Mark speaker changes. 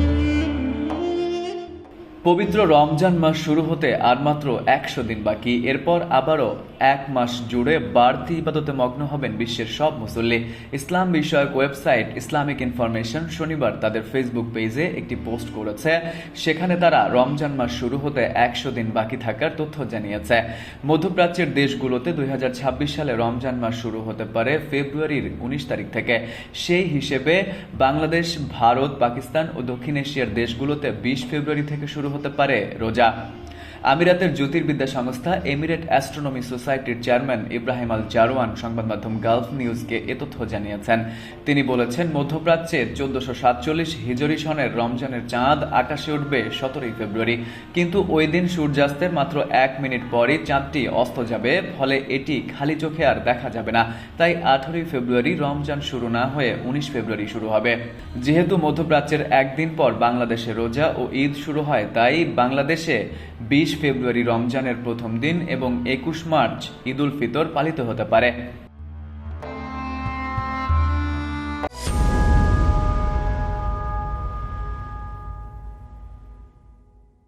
Speaker 1: Thank you. পবিত্র রমজান মাস শুরু হতে আর মাত্র একশো দিন বাকি। এরপর আবারও এক মাস জুড়ে বাড়তি ইবাদতে মগ্ন হবেন বিশ্বের সব মুসল্লি। ইসলাম বিষয়ক ওয়েবসাইট ইসলামিক ইনফরমেশন শনিবার তাদের ফেসবুক পেজে একটি পোস্ট করেছে। সেখানে তারা রমজান মাস শুরু হতে একশো দিন বাকি থাকার তথ্য জানিয়েছে। মধ্যপ্রাচ্যের দেশগুলোতে দুই হাজার ছাব্বিশ সালে রমজান মাস শুরু হতে পারে ফেব্রুয়ারির উনিশ তারিখ থেকে। সেই হিসেবে বাংলাদেশ, ভারত, পাকিস্তান ও দক্ষিণ এশিয়ার দেশগুলোতে বিশ ফেব্রুয়ারি থেকে শুরু হতে পারে। রোজা আমিরাতের জ্যোতির্বিদ্যা সংস্থা এমিরেট অ্যাস্ট্রোনমি সোসাইটির চেয়ারম্যান ইব্রাহিম আল জারওয়ান সংবাদ মাধ্যম গালফ নিউজকে এ তথ্য জানিয়েছেন। তিনি বলেছেন, মধ্যপ্রাচ্যে চোদ্দশো সাতচল্লিশ হিজরি সনের রমজানের চাঁদ আকাশে উঠবে সতেরোই ফেব্রুয়ারি। কিন্তু ওই দিন সূর্যাস্তের মাত্র এক মিনিট পরই চাঁদটি অস্ত যাবে, ফলে এটি খালি চোখে আর দেখা যাবে না। তাই আঠারোই ফেব্রুয়ারি রমজান শুরু না হয়ে উনিশ ফেব্রুয়ারি শুরু হবে। যেহেতু মধ্যপ্রাচ্যের একদিন পর বাংলাদেশে রোজা ও ঈদ শুরু হয়, তাই বাংলাদেশে বিশ ফেব্রুয়ারি রমজানের প্রথম দিন এবং একুশ মার্চ ঈদুল ফিতর পালিত হতে পারে।